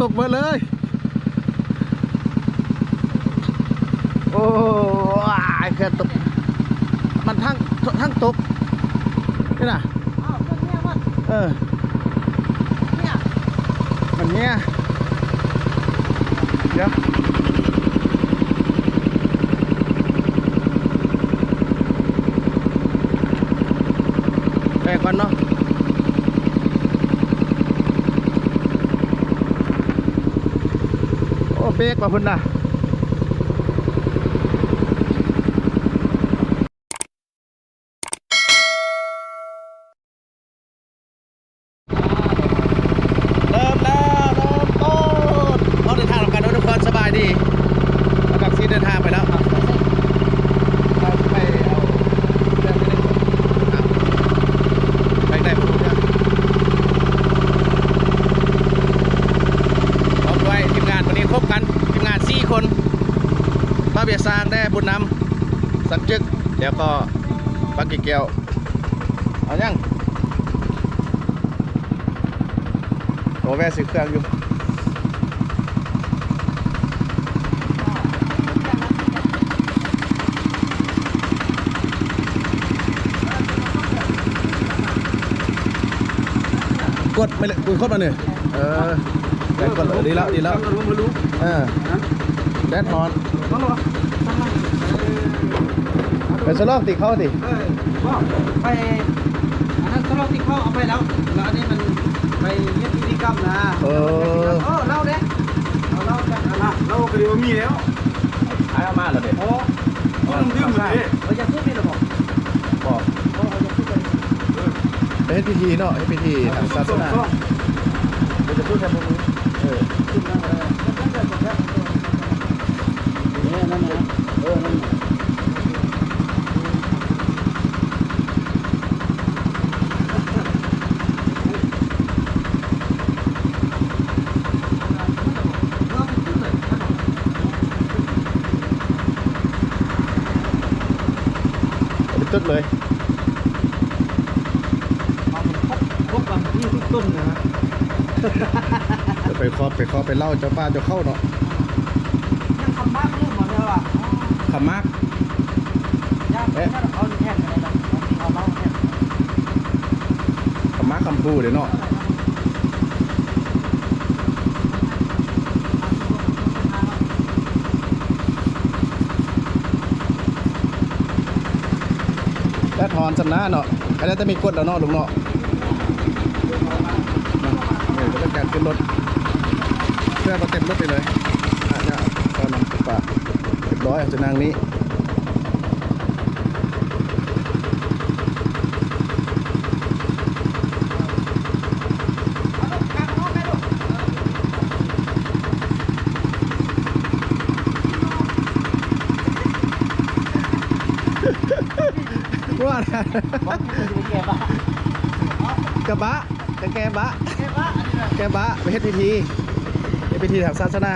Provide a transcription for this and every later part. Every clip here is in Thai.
ตกเบิดเลย โอ้ยแค่ตก มันทั้งทั้งตก นี่นะเอเนี้ยมันเอเนี่ยมันเนี้ยเดี๋ยวแปลก่อนเนาะ โอ้ เบรกมาพุ่นนะเริ่มแล้วเริ่มต้นเราเดินทางทำกันทุกคนสบายดีแล้วกับซีเดินทางไปแล้วเราไปเอาเรื่องไปเล่นอะไปได้ผมเนี่ยพร้อมด้วยทีมงานวันนี้ครบกันทีมงานสี่คนป้าเบียร์ ซางได้บุญนำสักจึกเดี๋ยวก็ปักกี่แก้วเอายังโอ้แวะซื้อเครื่องอยู่กดไม่เลยกดมาหนึ่งเออแดดกดเลยดีแล้วดีแล้วรู้ไม่รู้เออแดดนอนต้องหรอ ไปสลอกติเข้าติเออก็ไปอันนั้นตลกที่เขาเอาไปแล้วแล้วอันนี้มันไปเย็บพิธีกรรมนะเออเออเล่าเด้เอาเล่ากันอะเราก็ดีว่ามีแล้วหายออกมาแล้วเด็ดโอ้ต้องดื่มเลยเอออย่าซุบนี่หรอบอกบอกเอออย่าซุบเลยไปเฮ็ดพิธีเนาะเฮ็ดพิธีทางศาสนาเดี๋ยวจะพูดแทนพวกนี้เออซุบนั่นเลยนั่นเลยบอกแล้วเนี่ยนั่นนะเออนั่น เป็นตึกเลยพวกกันที่ทุกต้นนะเดี๋ยวไปเคาะไปเคาะไปเล่าเจ้าป้าเจ้าเข้าเนาะยังทำบ้านเรื่องหมดเลยว่ะขำมากยากแค่เขาแค่ไหนล่ะบางทีเขาเล่าแค่ขำมากคำพูเดี๋ยวเนาะ อนสำนาเนาะอันนี้จะมีกดแล้วเนาะลุงเนาะเออจะเป็นการขึ้นรถเพื่อมาเต็มรถไปเลยอาจจะตอนนั้นปาเรียบร้อยจจะนางนี้ ว่าอะไรบอกที่จะแกบ้ากระบะกระแกบะแกบ้าอันนี้แกบะไปเฮ็ดพิธีเฮ็ดพิธีทางศาสนา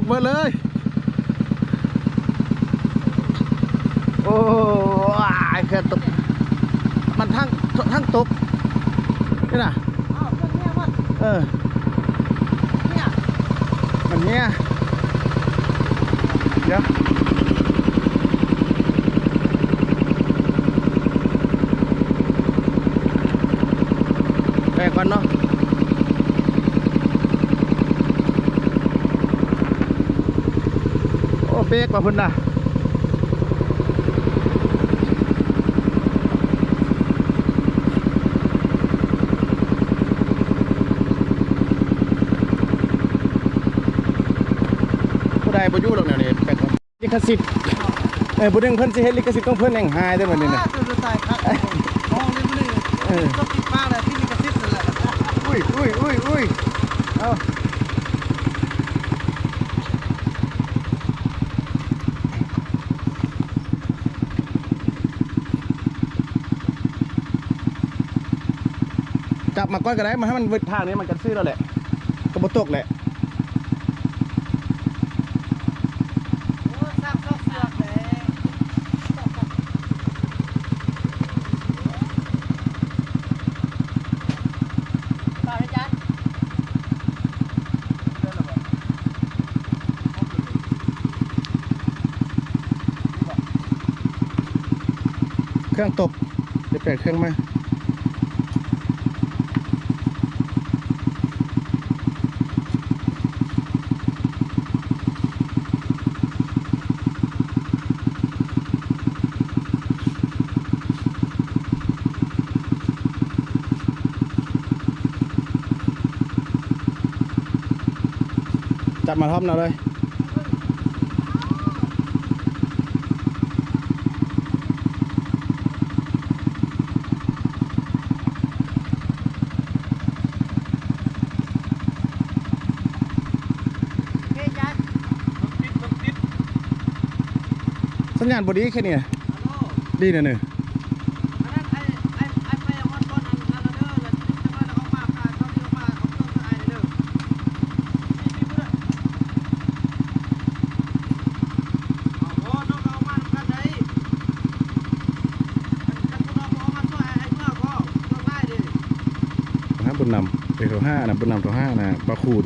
กหมดเลย โอ้ยเครื่ตกมันทั้งทั้งตกนี่นะเออเนี่ยมันเนี้ยเดี๋ยวแปลก่อนเนาะ โอ้ เบรกมาพุ่นนะผู้ใดบ่อยู่หรอกแนวนี้แปลกก่อนลิขสิทธิ์เออผู้ดึงเพิ่นสิเฮ็ดลิขสิทธิ์ของเพิ่นแห่งหายได้อบัดนี้นะอ่าตัวจะตายครับมองเลยมันนี่เออต้องติดป้าเลยที่มีกระซิบนั่นแหละอุ้ยอุ้ยอุ้ยอุ้ยเอา มาก้อนก็ได้มาให้มันวิดทางนี้มันกันซื้อแล้วแหละกระบตกแหละโอ้สร้างซอกเสือกเลยตายจันเครื่องตบเดี๋ยวเปลี่ยนเครื่องม จับมาท็อปเราเลยเฮ้ยจันติดรถติดสัญญาณบดีแค่นี้ฮัลโหลดีนะเนี่ย อันนั้นไอ้ไอ้ไอ้ไปฮอดก้อนอันนั้นเด้อแล้วจะมาเอามาการเขาเรียกมาเขาเพิ่มไอ้เด้อนี่พี่เพื่อนเอาโอ้น้องเอามากันได้กันคุณเอาเอามาช่วยไอ้เมื่อก็ต้องได้ดิ ห้าบุญนำเป็นตัวห้านะบุ่นนำตัวห้านะปลาคูน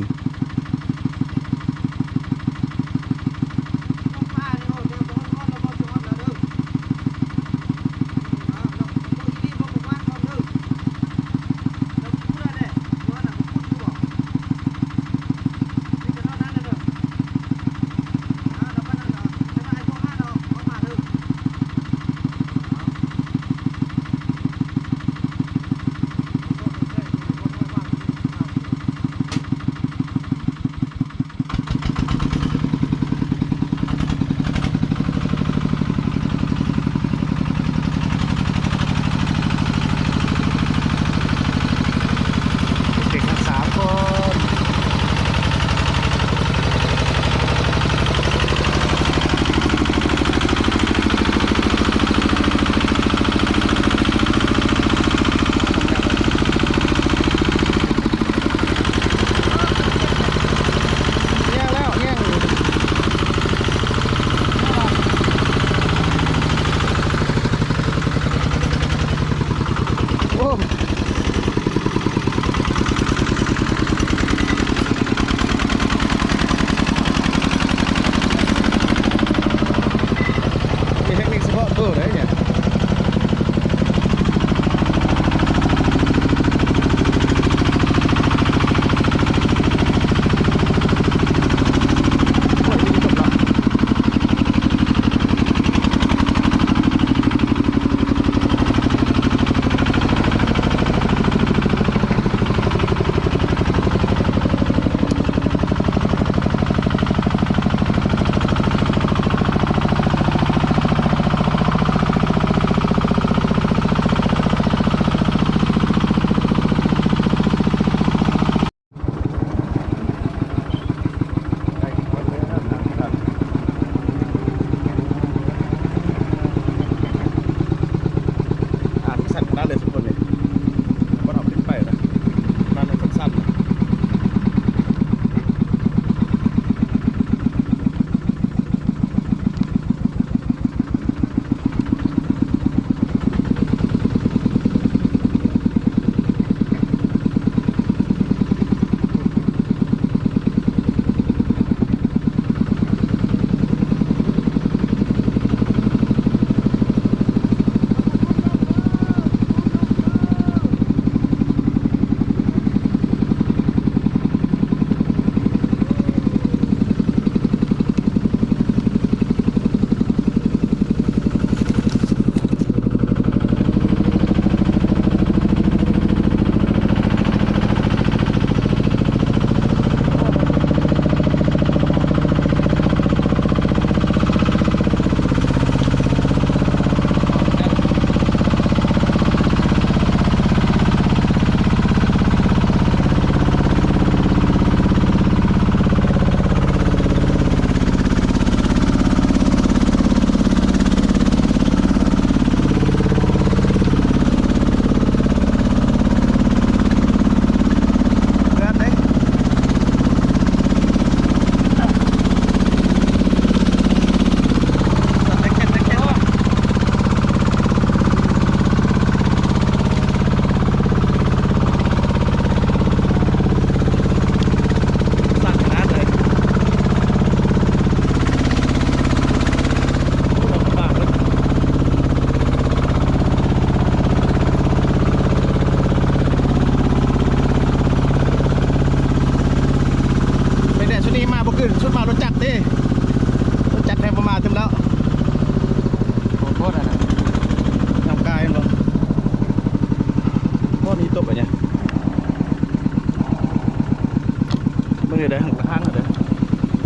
เดี๋ยวเดี๋ยวหันข้างเดี๋ยว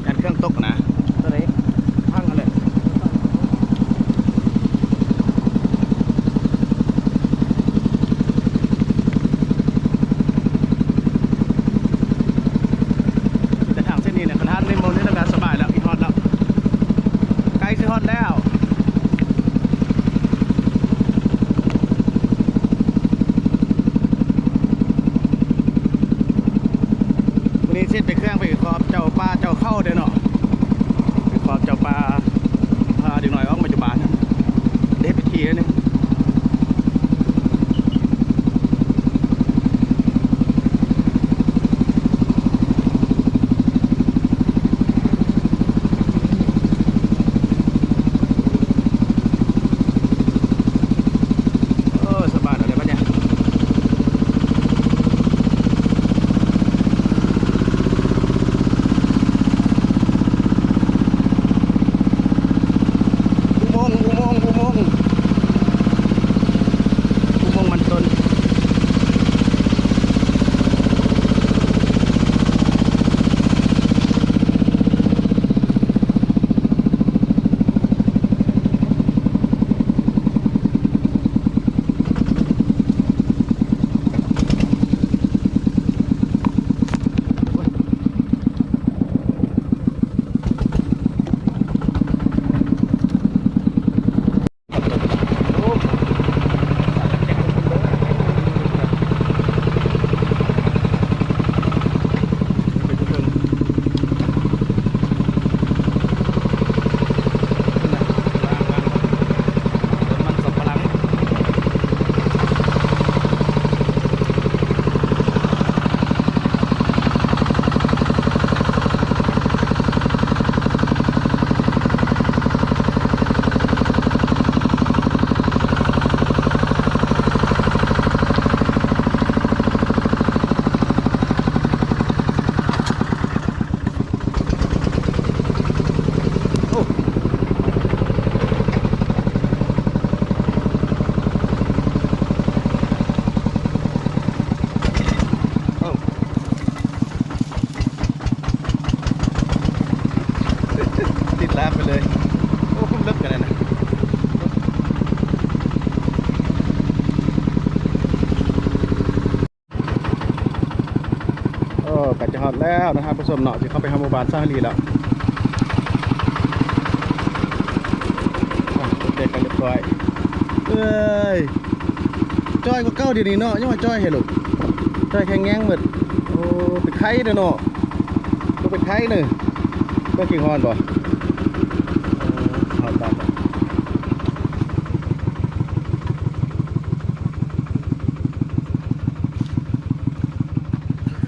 ยันเครื่องตกนะ ตัวไหน ข้างอะไรแต่ทางเส้นนี้เนี่ยคณะในโมนี่ทำงานสบายแล้วอีกฮอตแล้วใกล้สิฮอตแล้ว วันนี้เช็ดไปเครื่องไปขอบเจ้าปลาเจ้าเข้าเด้อเนาะไปขอบเจ้าปลาพาเด็กหน่อยออกมาจากบ้าน เด็ โอ้กัดจะฮอดแล้วนะครับผสมเนาะจะเข้าไปทำหมู่บ้านสร้างรีแล้วอะเด็กกันเรียบร้อยเอ้ยจอยก็เก้าเดี๋ยวนี้เนาะยังว่าจอยเห็นลูกจอยแข็งแง้งหมดโอ้เป็นไข้เด้อเนาะก็เป็นไข้เนอะก็กิ่งฮอนบ่เออฮอนตาม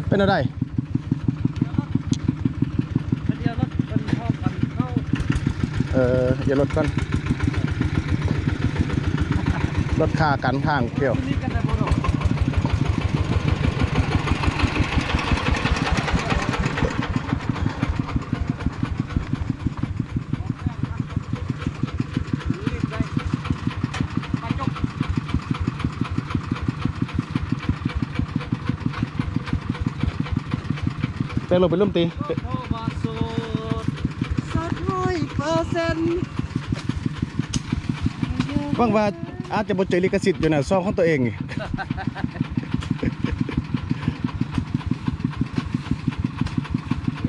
เป็นอะไร อย่าลดกันลดค่ากันทางเที่ยวแต่เราไปเริ่มตี Sat 100% ฟังว่าอาจจะบ่เจลิขสิทธิ์อยู่นะซองของตัวเอง อ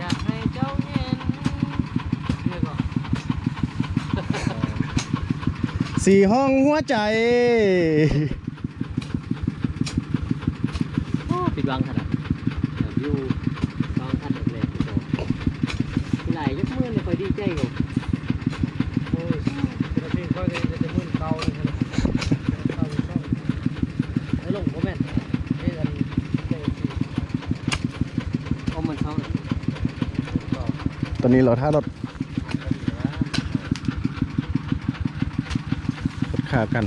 ยากให้เจ้าเห็นสี่ห้องหัวใจปิดวางขนาดอยู่วางขนาดแรกที่โตที่ไหลยกมือเลยคอยดีใจกับ เก่าเลยครับเก่าอยู่ช่องแล้วลงโมเมนต์นี่กันเจ้าสิโอ้มันช่องตอนนี้เราท่ารถรถขากัน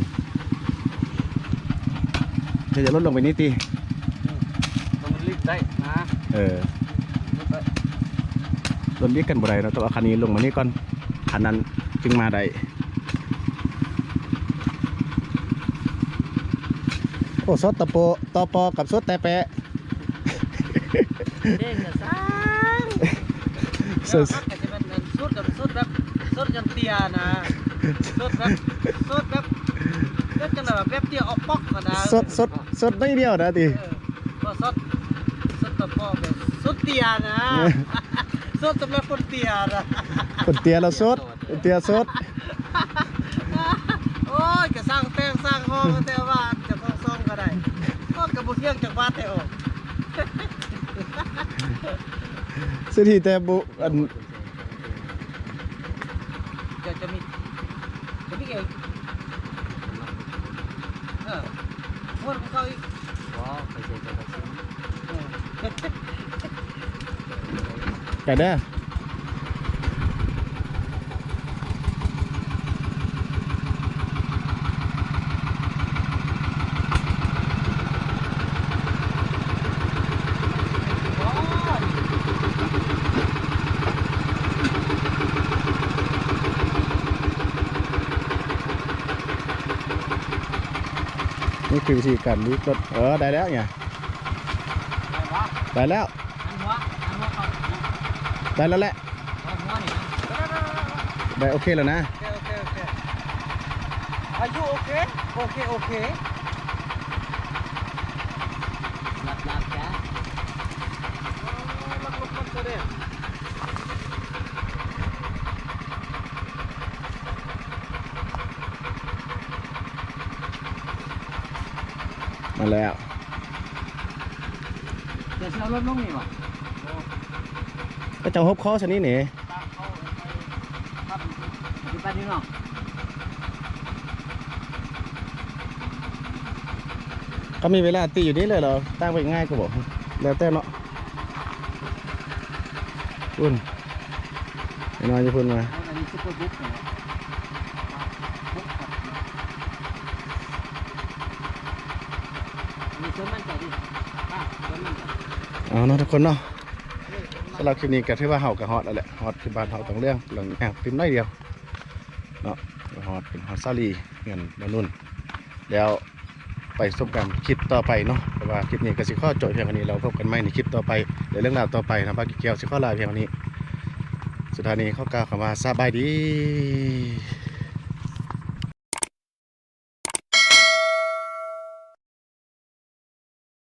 เดี๋ยวจะลดลงไปนิดตีต้องรีบได้นะเออรถเรียกกันบ่ได้เราะต้องเอาคันนี้ลงมานี่ก่อนคันนั้นจึงมาได้ โอ้สดตะโปตอปอกับสดแต่แปะเด้งน่ะซ่าสสุดก็จะเป็นอันสุดแบบสุดแบบสุดจนเตียนะสุดแบบสุดแบบเล็กจังแบบแป๊บเดียวเอาป๊อกก็นะสดสดสดไม่เดียวนะติเออก็สดสดตะปอแบบสุดเตียนะสุดสำหรับคนเตียนะคนเตียเราสดเตียสดโอ้ยก็สร้างแป้งสร้างห้องก็แต่ว่ ยงจากบ้านแต่ออกสิทีแต่บุอันจะจะมีจะมีเองเออม้วนของเขาอีกว้าวไปเจอกันซิเออไก่เด้อ ว้าว นี่คือวิธีการลิฟต์รถเออได้แล้วเนี่ยอะไรวะได้แล้วอันหัวอันหัวเขาได้แล้วแหละอันหัวนี่นะได้โอเคแล้วนะโอเคโอเคโอเคอายุโอเคโอเคโอเคหลับหลับจ้ะหลับหลับหลับก็ได้ มาแล้วเดี๋ยวเราลดลงนี่วะก็จะฮบคอชนิดนี่ตามเขาไปครับปฏิบัตินี่เนาะเขามีเวลาตีอยู่นี่เลยเหรอตั้งไปง่ายก็บอกแล้วแต่เนาะพุ่นไอ้น้อยจะพุ่นมาเอาอันนี้ซุปเปอร์บุ๊กเนี่ยบุ๊กครับอันนี้ เอาเนาะทุกคนเนาะสำหรับคลิปนี้ก็ถือว่าเฮากับฮอตแล้วแหละฮอตคือบ้านเฮาต้องเรื่องหลังแอบติมน้อยเดียวเนาะฮอตเป็นฮอตซาลีเงินมานุ่นแล้วไปชมกันคลิปต่อไปเนาะเพราะว่าคลิปนี้ก็สิข้อจบเพียงเท่นี้เราพบกันใหม่ในคลิปต่อไปเดี๋ยวเรื่องราวต่อไปนะบ้านกิเกียวสิข้อลาเพียงเท่นี้สุดท้ายนี้ข้อกล่าวคำว่าสบายดี